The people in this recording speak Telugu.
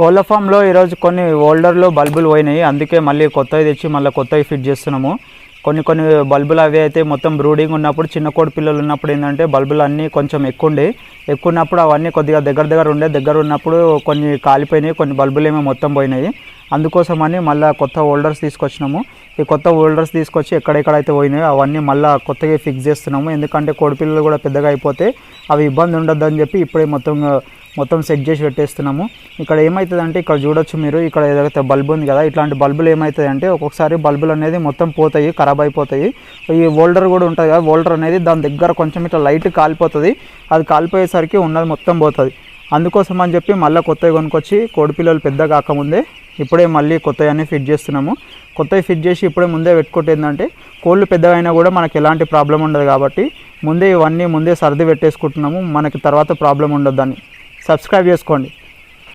కోళ్ళ ఫామ్లో ఈరోజు కొన్ని ఓల్డర్లో బల్బులు పోయినాయి. అందుకే మళ్ళీ కొత్తవి తెచ్చి మళ్ళీ కొత్తవి ఫిట్ చేస్తున్నాము. కొన్ని కొన్ని బల్బులు అవి అయితే మొత్తం బ్రూడింగ్ ఉన్నప్పుడు చిన్న కోడి పిల్లలు ఉన్నప్పుడు ఏంటంటే బల్బులు అన్నీ కొంచెం ఎక్కువ ఉండే ఎక్కువ ఉన్నప్పుడు అవన్నీ కొద్దిగా దగ్గర దగ్గర ఉండే. దగ్గర ఉన్నప్పుడు కొన్ని కాలిపోయినాయి కొన్ని బల్బులు ఏమో మొత్తం పోయినాయి. అందుకోసమని మళ్ళీ కొత్త హోల్డర్స్ తీసుకొచ్చినాము. ఈ కొత్త హోల్డర్స్ తీసుకొచ్చి ఎక్కడెక్కడైతే పోయినాయో అవన్నీ మళ్ళీ కొత్తగా ఫిక్స్ చేస్తున్నాము. ఎందుకంటే కోడి పిల్లలు కూడా పెద్దగా అయిపోతే అవి ఇబ్బంది ఉండొద్దు అని చెప్పి ఇప్పుడే మొత్తం మొత్తం సెట్ చేసి పెట్టేస్తున్నాము. ఇక్కడ ఏమవుతుందంటే ఇక్కడ చూడొచ్చు మీరు. ఇక్కడ ఏదైతే బల్బు ఉంది కదా ఇట్లాంటి బల్బులు ఏమవుతుందంటే ఒక్కొక్కసారి బల్బులు అనేది మొత్తం పోతాయి ఖరాబ్ అయిపోతాయి. ఈ ఓల్డర్ కూడా ఉంటుంది కదా ఓల్డర్ అనేది దాని దగ్గర కొంచెం ఇట్లా లైట్ కాలిపోతుంది. అది కాలిపోయేసరికి ఉన్నది మొత్తం పోతుంది. అందుకోసం అని చెప్పి మళ్ళీ కొత్తవి కొనుక్కొచ్చి కోడిపిల్లలు పెద్ద కాకముందే ఇప్పుడే మళ్ళీ కొత్తవి ఫిట్ చేస్తున్నాము. కొత్తవి ఫిట్ చేసి ఇప్పుడే ముందే పెట్టుకుంటే ఏంటంటే కోళ్ళు పెద్దవైనా కూడా మనకి ఎలాంటి ప్రాబ్లం ఉండదు కాబట్టి ముందే ఇవన్నీ ముందే సర్ది పెట్టేసుకుంటున్నాము. మనకి తర్వాత ప్రాబ్లం ఉండొద్దని. సబ్స్క్రైబ్ చేసుకోండి.